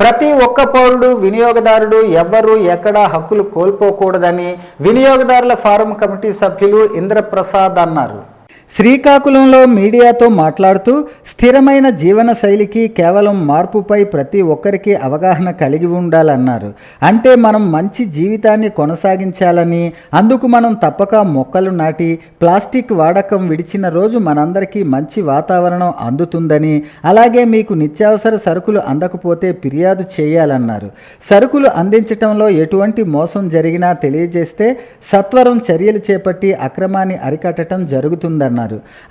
ప్రతి ఒక్క పౌరుడు వినియోగదారుడు ఎవ్వరూ ఎక్కడ హక్కులు కోల్పోకూడదని వినియోగదారుల ఫారం కమిటీ సభ్యులు ఇంద్రప్రసాద్ అన్నారు. శ్రీకాకుళంలో మీడియాతో మాట్లాడుతూ స్థిరమైన జీవన శైలికి కేవలం మార్పుపై ప్రతి ఒక్కరికి అవగాహన కలిగి ఉండాలన్నారు. అంటే మనం మంచి జీవితాన్ని కొనసాగించాలని అందుకు మనం తప్పక మొక్కలు నాటి ప్లాస్టిక్ వాడకం విడిచిన రోజు మనందరికీ మంచి వాతావరణం అందుతుందని అలాగే మీకు నిత్యావసర సరుకులు అందకపోతే ఫిర్యాదు చేయాలన్నారు. సరుకులు అందించటంలో ఎటువంటి మోసం జరిగినా తెలియజేస్తే సత్వరం చర్యలు చేపట్టి అక్రమాన్ని అరికట్టడం జరుగుతుందన్నారు.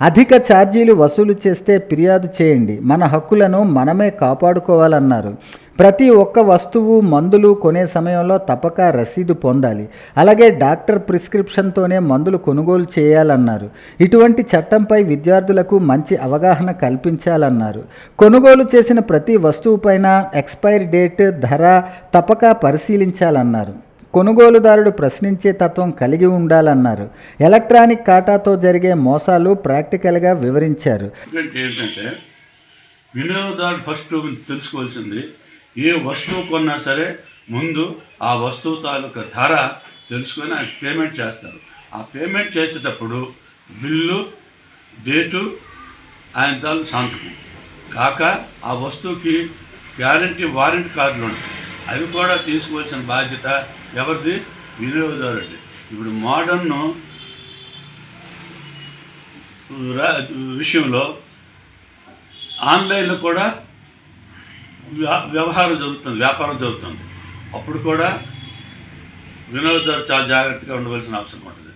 అధిక ఛార్జీలు వసూలు చేస్తే ఫిర్యాదు చేయండి. మన హక్కులను మనమే కాపాడుకోవాలన్నారు. ప్రతి ఒక్క వస్తువు మందులు కొనే సమయంలో తప్పక రసీదు పొందాలి. అలాగే డాక్టర్ ప్రిస్క్రిప్షన్తోనే మందులు కొనుగోలు చేయాలన్నారు. ఇటువంటి చట్టంపై విద్యార్థులకు మంచి అవగాహన కల్పించాలన్నారు. కొనుగోలు చేసిన ప్రతి వస్తువుపైన ఎక్స్పైరీ డేట్ ధర తప్పక పరిశీలించాలన్నారు. కొనుగోలుదారుడు ప్రశ్నించే తత్వం కలిగి ఉండాలన్నారు. ఎలక్ట్రానిక్ ఖాతాతో జరిగే మోసాలు ప్రాక్టికల్గా వివరించారు. ఏంటంటే వినియోగదారుడు ఫస్ట్ తెలుసుకోవాల్సింది ఏ వస్తువు కొన్నా సరే ముందు ఆ వస్తువు తాలూకా ధర తెలుసుకొని ఆయన పేమెంట్ చేస్తారు. ఆ పేమెంట్ చేసేటప్పుడు బిల్లు డేటు ఆయన తాలూ సంతకం. కాక ఆ వస్తువుకి గ్యారంటీ వారంటీ కార్డులు ఉంటాయి. అవి కూడా తీసుకోవాల్సిన బాధ్యత ఎవరిది? వినియోగదారుడి ఇప్పుడు మోడర్న్ రా- విషయంలో ఆన్లైన్లో కూడా వ్యా- వ్యవహారం జరుగుతుంది వ్యాపారం జరుగుతుంది. అప్పుడు కూడా వినియోగదారు చాలా జాగ్రత్తగా ఉండవలసిన అవసరం ఉంటుంది.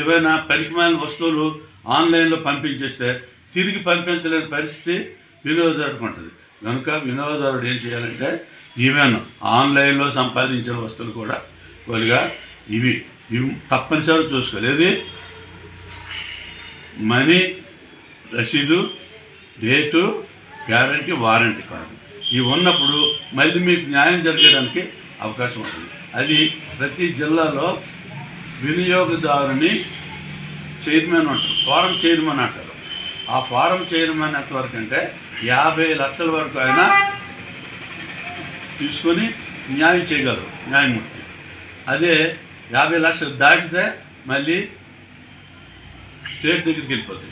ఏవైనా పరికమైన వస్తువులు ఆన్లైన్లో పంపించేస్తే తిరిగి పంపించలేని పరిస్థితి వినియోగదారుకు ఉంటుంది. కనుక వినియోగదారుడు ఏం చేయాలంటే ఈవెన్ ఆన్లైన్లో సంపాదించిన వస్తువులు కూడా కొద్దిగా ఇవి ఇవి తప్పనిసరిగా చూసుకోలేదు మనీ రసీదు డేటు గ్యారంటీ వారంటీ కార్డు. ఇవి ఉన్నప్పుడు మళ్ళీ మీకు న్యాయం జరగడానికి అవకాశం ఉంటుంది. అది ప్రతి జిల్లాలో వినియోగదారుని చైర్మన్ అంటారు ఫారం చైర్మన్ అంటారు. ఆ ఫారం చైర్మన్ ఎంతవరకు అంటే యాభై లక్షల వరకు ఆయన తీసుకొని న్యాయం చేయగలరు న్యాయమూర్తి. అదే యాభై లక్షలు దాటితే మళ్ళీ స్టేట్ దగ్గరికి వెళ్ళిపోతుంది